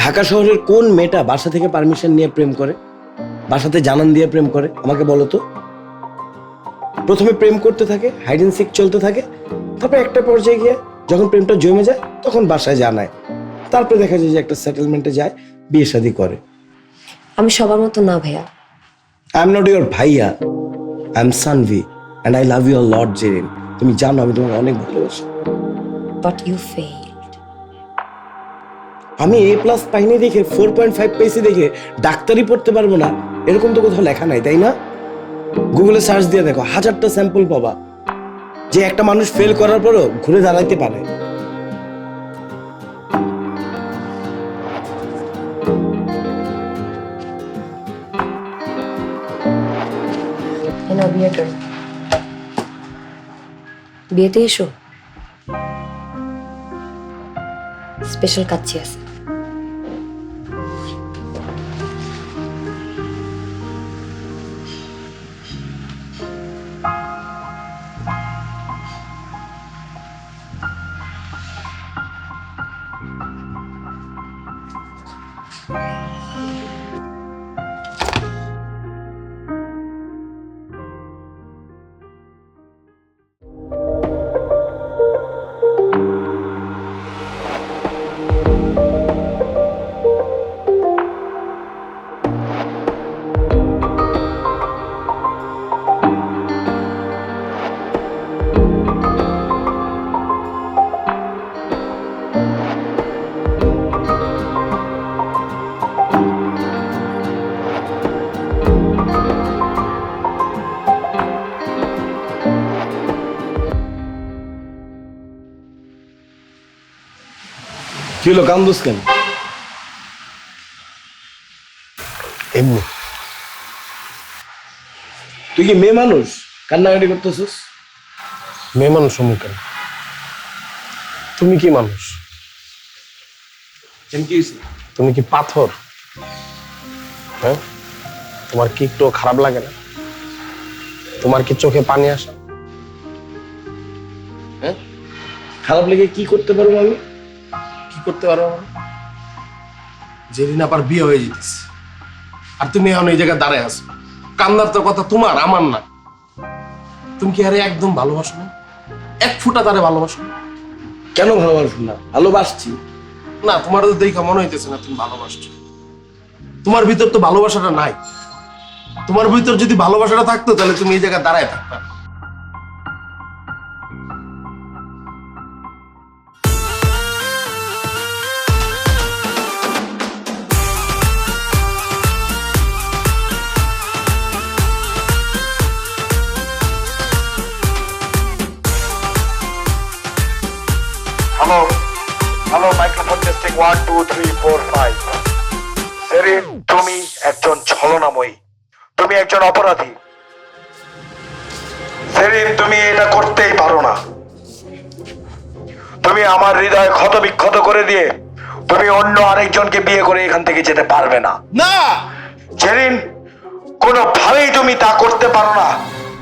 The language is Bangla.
ঢাকা শহরের কোন মেয়েটা বাসা থেকে পারমিশন নিয়ে প্রেম করে? বাসাতে জানান দিয়ে প্রেম করে? আমাকে বলো তো। প্রথমে প্রেম করতে থাকে হাইড অ্যান্ড সিক চলতে থাকে তারপর একটা পর্যায়ে গিয়ে যখন প্রেমটা জমে যায় তখন বাসায় জানায়। তারপরে দেখা যায় যে একটা সেটেলমেন্টে যায় বিয়ে শাদী করে। আমি সবার মতো না ভাইয়া। আই এম নট ইউর ভাইয়া। I am Sanvi and I love your lord Zerin তুমি জানো আমি তোমাকে অনেক ভালোবাসি। বাট ইউ ফেইল আমি এ প্লাস পাইনি দেখে ফোর পয়েন্ট ফাইভ পেয়েছি দেখে ডাক্তারি পড়তে পারব না। এরকম তো কোথাও লেখা নাই, তাই না? গুগলে সার্চ দিয়ে দেখো, হাজারটা স্যাম্পল পাবা। যে একটা মানুষ ফেল করার পরও ঘুরে দাঁড়াইতে পারে। বিয়েতে এসো। স্পেশাল কাচ্চি আছে। すごい。কি হলো কান্দুস কেন? এমনি। তুই কি মেয়ে মানুষ? কান্নাকাটি করতেছিস? মেয়ে মানুষ মুখে তুমি কি মানুষ? তুমি কি পাথর? হ্যাঁ? তোমার কি একটু খারাপ লাগে না? তোমার কি চোখে পানি আসে? হ্যাঁ? খারাপ লেগে কি করতে পারব আমি? করতে পারো? যেদিন আবার বিয়ে হয়ে যেতেছে। আর তুমি এখন এই জায়গায় দাঁড়ায় আছো। কান্নার তো কথা তোমার আমার না। তুমি কি আরে একদম ভালোবাসো না? এক ফুটা তারে ভালোবাসো না? কেন ভালোবাসবো না? ভালোবাসছি। না তোমার তো দেখা মনে হইতেছে না তুমি ভালোবাসছো। তোমার ভিতর তো ভালোবাসাটা নাই। তোমার ভিতর যদি ভালোবাসাটা থাকতো তাহলে তুমি এই জায়গায় দাঁড়ায় থাকতা। Hello hello microphone testing one two three four five Serin তুমি একজন ছলনাময়ী। তুমি একজন অপরাধী। সেরিন তুমি এটা করতেই পারো না। তুমি আমার হৃদয় ক্ষত বিক্ষত করে দিয়ে তুমি অন্য আরেকজনকে বিয়ে করে এখান থেকে যেতে পারবে না। না! জেরিন কোনোভাবেই তুমি তা করতে পারো না।